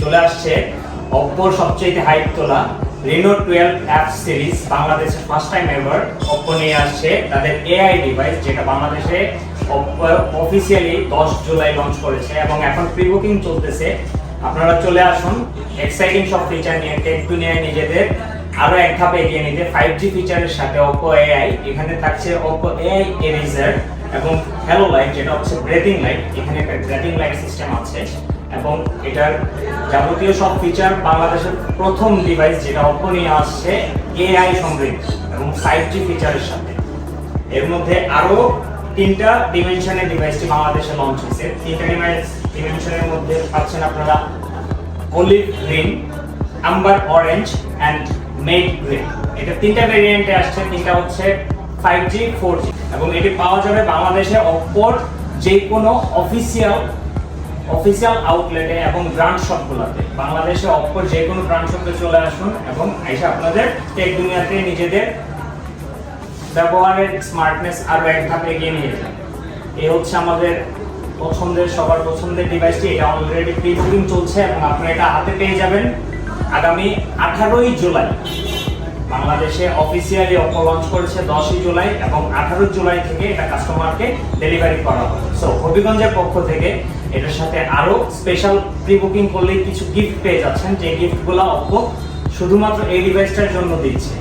চলে আসছে অপ্পোর সবচেয়ে হাইপ তোলা রেনো টুয়েলভ অ্যাপ সিরিজ বাংলাদেশে ফার্স্ট টাইম এভার অপ্পো নিয়ে আসছে তাদের এআই ডিভাইস যেটা বাংলাদেশে অফিসিয়ালি দশ জুলাই লঞ্চ করেছে এবং এখন প্রি বুকিং চলতেছে। আপনারা চলে আসুন এক্সাইটিং সব ফিচার নিয়ে টেক দুনিয়ায় নিজেদের আরও এক ধাপ এগিয়ে নিতে। ফাইভ জি ফিচারের সাথে Oppo AI এখানে থাকছে Oppo AI Eraser এবং হ্যালো লাইট যেটা হচ্ছে ব্রেথিং লাইট এখানে একটা ব্রেথিং লাইট সিস্টেম আছে, এবং এটার যাবতীয় সব ফিচার বাংলাদেশের প্রথম ডিভাইস যেটা Oppo নিয়ে আসছে এআই সমৃদ্ধ, এবং ফাইভ জি ফিচারের সাথে। এর মধ্যে আরও তিনটা ডিমেনশনের ডিভাইসটি বাংলাদেশে লঞ্চ হয়েছে। তিনটা ডিভাইস ডিমেনশনের মধ্যে পাচ্ছেন আপনারা olive green amber orange and matte green এটা তিনটা ভেরিয়েন্টে আসছে, তিনটা হচ্ছে ফাইভ জি ফোর জি এবং এটি পাওয়া যাবে বাংলাদেশে অপর যে কোনো অফিসিয়াল অফিসিয়াল আউটলেটে এবং ব্রান্ড শপগুলোতে বাংলাদেশে অপর যে কোনো ব্রান্ড শপে চলে আসুন এবং এসে আপনাদের টেক দুনিয়াতে নিজেদের ব্যবহারের স্মার্টনেস আরও এক ধাপ এগিয়ে নিয়ে যাবে। এই হচ্ছে আমাদের পছন্দের, সবার পছন্দের ডিভাইসটি এটা অলরেডি প্রি বুকিং চলছে এবং আপনারা এটা হাতে পেয়ে যাবেন আগামী আঠারোই জুলাই। বাংলাদেশে অফিসিয়ালি অপো লঞ্চ করেছে দশই জুলাই এবং আঠারো জুলাই থেকে এটা কাস্টমারকে ডেলিভারি করা হবে। সো হবিগঞ্জের পক্ষ থেকে এটার সাথে আরও স্পেশাল প্রি বুকিং করলে কিছু গিফট পেয়ে যাচ্ছেন। যে গিফটগুলো অপো শুধুমাত্র এই ডিভাইসটার জন্য দিচ্ছে।